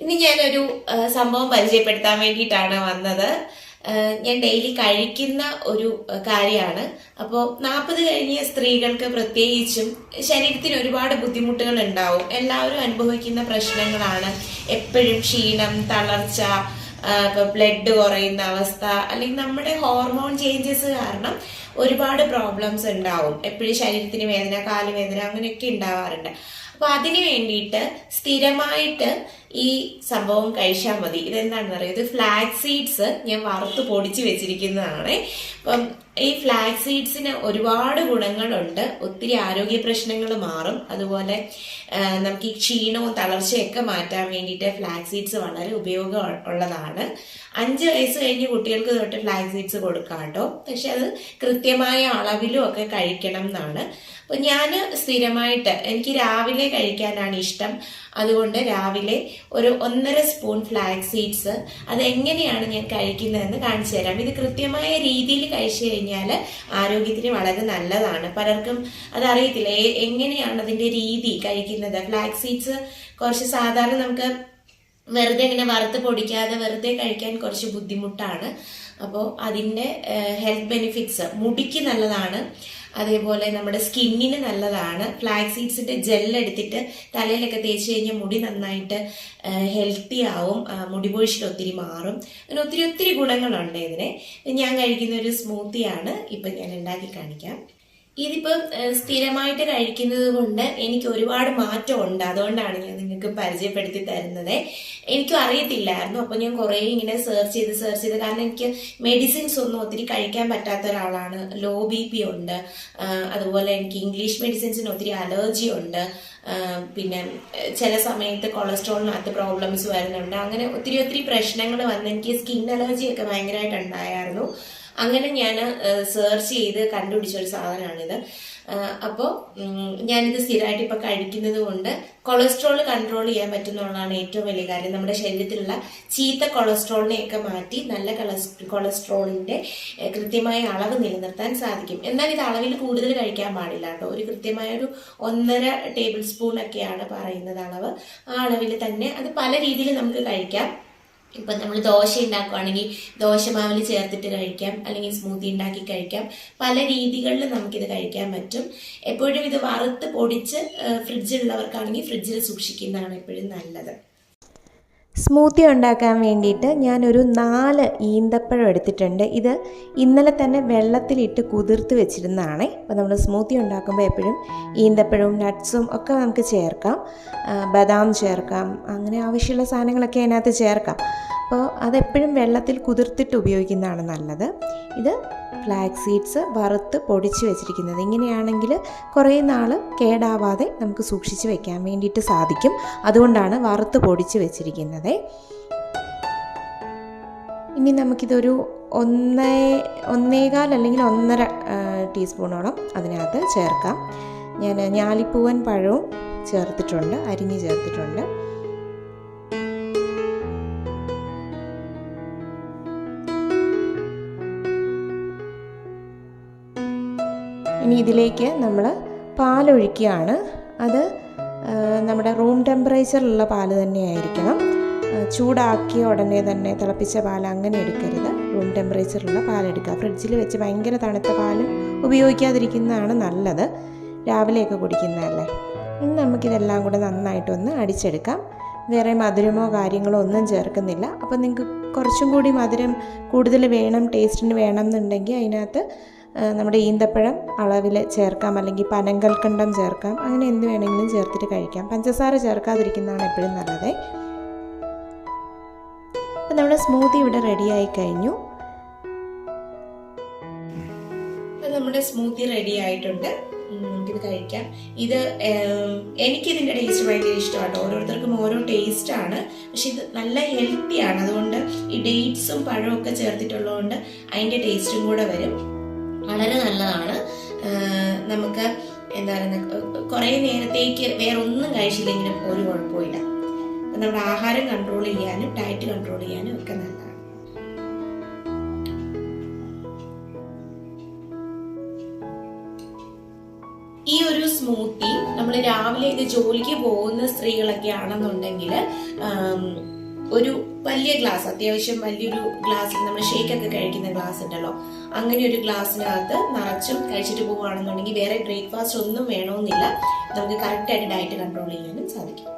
ഇന്ന് ഞാനൊരു സംഭവം പരിചയപ്പെടുത്താൻ വേണ്ടിയിട്ടാണ് വന്നത്. ഞാൻ ഡെയിലി കഴിക്കുന്ന ഒരു കാര്യമാണ്. അപ്പോൾ നാൽപ്പത് കഴിഞ്ഞ സ്ത്രീകൾക്ക് പ്രത്യേകിച്ചും ശരീരത്തിന് ഒരുപാട് ബുദ്ധിമുട്ടുകൾ ഉണ്ടാവും. എല്ലാവരും അനുഭവിക്കുന്ന പ്രശ്നങ്ങളാണ്. എപ്പോഴും ക്ഷീണം തളർച്ച ബ്ലഡ് കുറയുന്ന അവസ്ഥ അല്ലെങ്കിൽ നമ്മുടെ ഹോർമോൺ ചേഞ്ചസ് കാരണം ഒരുപാട് പ്രോബ്ലംസ് ഉണ്ടാവും. എപ്പോഴും ശരീരത്തിന് വേദന കാലുവേദന അങ്ങനെയൊക്കെ ഉണ്ടാവാറുണ്ട്. അപ്പോൾ അതിന് വേണ്ടിയിട്ട് സ്ഥിരമായിട്ട് ഈ സംഭവം കഴിച്ചാൽ മതി. ഇതെന്താണെന്ന് അറിയാം? ഇത് ഫ്ലാക്സ് സീഡ്സ് ഞാൻ വറുത്ത് പൊടിച്ച് വെച്ചിരിക്കുന്നതാണ്. അപ്പം ഈ ഫ്ലാക്സ് സീഡ്സിന് ഒരുപാട് ഗുണങ്ങളുണ്ട്. ഒത്തിരി ആരോഗ്യ പ്രശ്നങ്ങൾ മാറും. അതുപോലെ നമുക്ക് ഈ ക്ഷീണവും തളർച്ചയൊക്കെ മാറ്റാൻ വേണ്ടിയിട്ട് ഫ്ലാക്സ് സീഡ്സ് വളരെ ഉപയോഗം ഉള്ളതാണ്. അഞ്ച് വയസ്സ് കഴിഞ്ഞ് കുട്ടികൾക്ക് തൊട്ട് ഫ്ലാക്സ് സീഡ്സ് കൊടുക്കാം കേട്ടോ. പക്ഷെ അത് കൃത്യമായ അളവിലും ഒക്കെ കഴിക്കണം എന്നാണ്. അപ്പോൾ ഞാൻ സ്ഥിരമായിട്ട് എനിക്ക് രാവിലെ കഴിക്കാനാണ് ഇഷ്ടം. അതുകൊണ്ട് രാവിലെ ഒരു ഒന്നര സ്പൂൺ ഫ്ലാക്സ് സീഡ്സ് അത് എങ്ങനെയാണ് ഞാൻ കഴിക്കുന്നതെന്ന് കാണിച്ചു തരാം. ഇത് കൃത്യമായ രീതിയിൽ കഴിച്ചു കഴിഞ്ഞാൽ ആരോഗ്യത്തിന് വളരെ നല്ലതാണ്. പലർക്കും അതറിയത്തില്ല എങ്ങനെയാണ് അതിന്റെ രീതി കഴിക്കുന്നത്? ഫ്ലാക്സ് സീഡ്സ് കുറച്ച് സാധാരണ നമുക്ക് വെറുതെ ഇങ്ങനെ വറുത്ത് പൊടിക്കാതെ വെറുതെ കഴിക്കാൻ കുറച്ച് ബുദ്ധിമുട്ടാണ്. അപ്പോൾ അതിന്റെ ഹെൽത്ത് ബെനിഫിറ്റ്സ് മുടിക്ക് നല്ലതാണ്. അതേപോലെ നമ്മുടെ സ്കിന്നിന് നല്ലതാണ്. ഫ്ലാക് സീഡ്സിന്റെ ജെൽ എടുത്തിട്ട് തലയിലൊക്കെ തേച്ച് കഴിഞ്ഞാൽ മുടി നന്നായിട്ട് ഹെൽത്തി ആവും. മുടി പൊഴിച്ചിൽ ഒത്തിരി മാറും. അങ്ങനെ ഒത്തിരി ഒത്തിരി ഗുണങ്ങളുണ്ട് ഇതിന്. ഞാൻ കഴിക്കുന്ന ഒരു സ്മൂത്തിയാണ് ഇപ്പം ഞാൻ ഉണ്ടാക്കി കാണിക്കാം. ഇതിപ്പം സ്ഥിരമായിട്ട് കഴിക്കുന്നത് കൊണ്ട് എനിക്ക് ഒരുപാട് മാറ്റം ഉണ്ട് അതുകൊണ്ടാണ് ഞാൻ നിങ്ങൾക്ക് പരിചയപ്പെടുത്തി തരുന്നത്. എനിക്കും അറിയത്തില്ലായിരുന്നു. അപ്പോൾ ഞാൻ കുറേ ഇങ്ങനെ സെർച്ച് ചെയ്ത് സെർച്ച് ചെയ്ത്. കാരണം എനിക്ക് മെഡിസിൻസ് ഒന്നും ഒത്തിരി കഴിക്കാൻ പറ്റാത്ത ഒരാളാണ്. ലോ ബി പി ഉണ്ട്. അതുപോലെ എനിക്ക് ഇംഗ്ലീഷ് മെഡിസിൻസിന് ഒത്തിരി അലർജി ഉണ്ട്. പിന്നെ ചില സമയത്ത് കൊളസ്ട്രോളിനകത്ത് പ്രോബ്ലംസ് വരുന്നുണ്ട്. അങ്ങനെ ഒത്തിരി ഒത്തിരി പ്രശ്നങ്ങൾ വന്ന് എനിക്ക് സ്കിൻ അലർജിയൊക്കെ ഭയങ്കരമായിട്ട് ഉണ്ടായിരുന്നു അങ്ങനെ ഞാൻ സെർച്ച് ചെയ്ത് കണ്ടുപിടിച്ച ഒരു സാധനമാണിത്. അപ്പോൾ ഞാനിത് സ്ഥിരമായിട്ട് ഇപ്പം കഴിക്കുന്നത് കൊണ്ട് കൊളസ്ട്രോൾ കൺട്രോൾ ചെയ്യാൻ പറ്റുന്നുള്ളതാണ് ഏറ്റവും വലിയ കാര്യം. നമ്മുടെ ശരീരത്തിലുള്ള ചീത്ത കൊളസ്ട്രോളിനെയൊക്കെ മാറ്റി നല്ല കൊളസ് കൊളസ്ട്രോളിന്റെ കൃത്യമായ അളവ് നിലനിർത്താൻ സാധിക്കും. എന്നാൽ ഇത് അളവിൽ കൂടുതൽ കഴിക്കാൻ പാടില്ല കേട്ടോ. ഒരു കൃത്യമായ ഒരു ഒന്നര ടേബിൾ സ്പൂൺ ഒക്കെയാണ് പറയുന്നത് അളവ്. ആ അളവിൽ തന്നെ അത് പല രീതിയിൽ നമുക്ക് കഴിക്കാം. ഇപ്പം നമ്മൾ ദോശ ഉണ്ടാക്കുവാണെങ്കിൽ ദോശമാവിൽ ചേർത്തിട്ട് കഴിക്കാം അല്ലെങ്കിൽ സ്മൂത്തി ഉണ്ടാക്കി കഴിക്കാം. പല രീതികളിൽ നമുക്കിത് കഴിക്കാൻ പറ്റും. എപ്പോഴും ഇത് വറുത്ത് പൊടിച്ച് ഫ്രിഡ്ജിലുള്ളവർക്കാണെങ്കിൽ ഫ്രിഡ്ജിൽ സൂക്ഷിക്കുന്നതാണ് എപ്പോഴും നല്ലത്. സ്മൂത്തി ഉണ്ടാക്കാൻ വേണ്ടിയിട്ട് ഞാനൊരു നാല് ഈന്തപ്പഴം എടുത്തിട്ടുണ്ട്. ഇത് ഇന്നലെ തന്നെ വെള്ളത്തിലിട്ട് കുതിർത്ത് വെച്ചിരുന്നതാണ്. അപ്പോൾ നമ്മൾ സ്മൂത്തി ഉണ്ടാക്കുമ്പോൾ എപ്പോഴും ഈന്തപ്പഴവും നട്ട്സും ഒക്കെ നമുക്ക് ചേർക്കാം. ബദാം ചേർക്കാം. അങ്ങനെ ആവശ്യമുള്ള സാധനങ്ങളൊക്കെ അതിനകത്ത് ചേർക്കാം. അപ്പോൾ അതെപ്പോഴും വെള്ളത്തിൽ കുതിർത്തിട്ട് ഉപയോഗിക്കുന്നതാണ് നല്ലത്. ഇത് ഫ്ലാക്സ് സീഡ്സ് വറുത്ത് പൊടിച്ച് വെച്ചിരിക്കുന്നത്. ഇങ്ങനെയാണെങ്കിൽ കുറേ നാൾ കേടാവാതെ നമുക്ക് സൂക്ഷിച്ച് വെക്കാൻ വേണ്ടിയിട്ട് സാധിക്കും. അതുകൊണ്ടാണ് വറുത്ത് പൊടിച്ച് വെച്ചിരിക്കുന്നത്. ഇനി നമുക്കിതൊരു ഒന്നേ ഒന്നേകാൽ അല്ലെങ്കിൽ ഒന്നര ടീസ്പൂണോളം അതിനകത്ത് ചേർക്കാം. ഞാൻ ഞാലിപ്പൂവൻ പഴവും ചേർത്തിട്ടുണ്ട് അരിഞ്ഞ് ചേർത്തിട്ടുണ്ട്. ഇനി ഇതിലേക്ക് നമ്മൾ പാലൊഴിക്കുകയാണ്. അത് നമ്മുടെ റൂം ടെമ്പറേച്ചറിലുള്ള പാൽ തന്നെയായിരിക്കണം. ചൂടാക്കിയ ഉടനെ തന്നെ തിളപ്പിച്ച പാൽ അങ്ങനെ എടുക്കരുത്. റൂം ടെമ്പറേച്ചറിലുള്ള പാലെടുക്കുക ഫ്രിഡ്ജിൽ വെച്ച് ഭയങ്കര തണുത്ത പാൽ ഉപയോഗിക്കാതിരിക്കുന്നതാണ് നല്ലത്. രാവിലെയൊക്കെ കുടിക്കുന്നതല്ലേ? ഇനി നമുക്കിതെല്ലാം കൂടെ നന്നായിട്ടൊന്ന് അടിച്ചെടുക്കാം. വേറെ മധുരമോ കാര്യങ്ങളോ ഒന്നും ചേർക്കുന്നില്ല. അപ്പോൾ നിങ്ങൾക്ക് കുറച്ചും കൂടി മധുരം കൂടുതൽ വേണം ടേസ്റ്റിന് വേണം എന്നുണ്ടെങ്കിൽ അതിനകത്ത് നമ്മുടെ ഈന്തപ്പഴം അളവിൽ ചേർക്കാം അല്ലെങ്കിൽ പനങ്കൽക്കണ്ടം ചേർക്കാം. അങ്ങനെ എന്ത് വേണമെങ്കിലും ചേർത്തിട്ട് കഴിക്കാം. പഞ്ചസാര ചേർക്കാതിരിക്കുന്നതാണ് എപ്പോഴും നല്ലത്. അപ്പം നമ്മുടെ സ്മൂത്തി ഇവിടെ റെഡിയായി കഴിഞ്ഞു. നമ്മുടെ സ്മൂത്തി റെഡി ആയിട്ടുണ്ട്. നമുക്കിത് കഴിക്കാം. ഇത് എനിക്കിതിന്റെ ടേസ്റ്റ് ഭയങ്കര ഇഷ്ടമാണ് ഓരോരുത്തർക്കും ഓരോ ടേസ്റ്റ് ആണ്. പക്ഷെ ഇത് നല്ല ഹെൽത്തി ആണ്. അതുകൊണ്ട് ഈ ഡേറ്റ്സും പഴമൊക്കെ ചേർത്തിട്ടുള്ളതുകൊണ്ട് അതിന്റെ ടേസ്റ്റും കൂടെ വരും. വളരെ നല്ലതാണ്. നമുക്ക് എന്താ പറയുക കുറേ നേരത്തേക്ക് വേറെ ഒന്നും കഴിച്ചില്ലെങ്കിലും ഒരു കുഴപ്പമില്ല നമ്മുടെ ആഹാരം കൺട്രോൾ ചെയ്യാനും ഡയറ്റ് കൺട്രോൾ ചെയ്യാനും ഒക്കെ നല്ലതാണ്. ഈ ഒരു സ്മൂത്തി നമ്മൾ രാവിലെ ഇത് ജോലിക്ക് പോകുന്ന സ്ത്രീകളൊക്കെ ആണെന്നുണ്ടെങ്കിൽ ഒരു വലിയ ഗ്ലാസ് അത്യാവശ്യം വലിയൊരു ഗ്ലാസ്സിൽ നമ്മൾ ഷേക്ക് ഒക്കെ കഴിക്കുന്ന ഗ്ലാസ് ഉണ്ടല്ലോ. അങ്ങനെ ഒരു ഗ്ലാസ്സിനകത്ത് നിറച്ചും കഴിച്ചിട്ട് പോവുകയാണെന്നുണ്ടെങ്കിൽ വേറെ ബ്രേക്ക്ഫാസ്റ്റ് ഒന്നും വേണമെന്നില്ല നമുക്ക് കറക്റ്റായിട്ട് ഡയറ്റ് കൺട്രോൾ ചെയ്യാനും സാധിക്കും.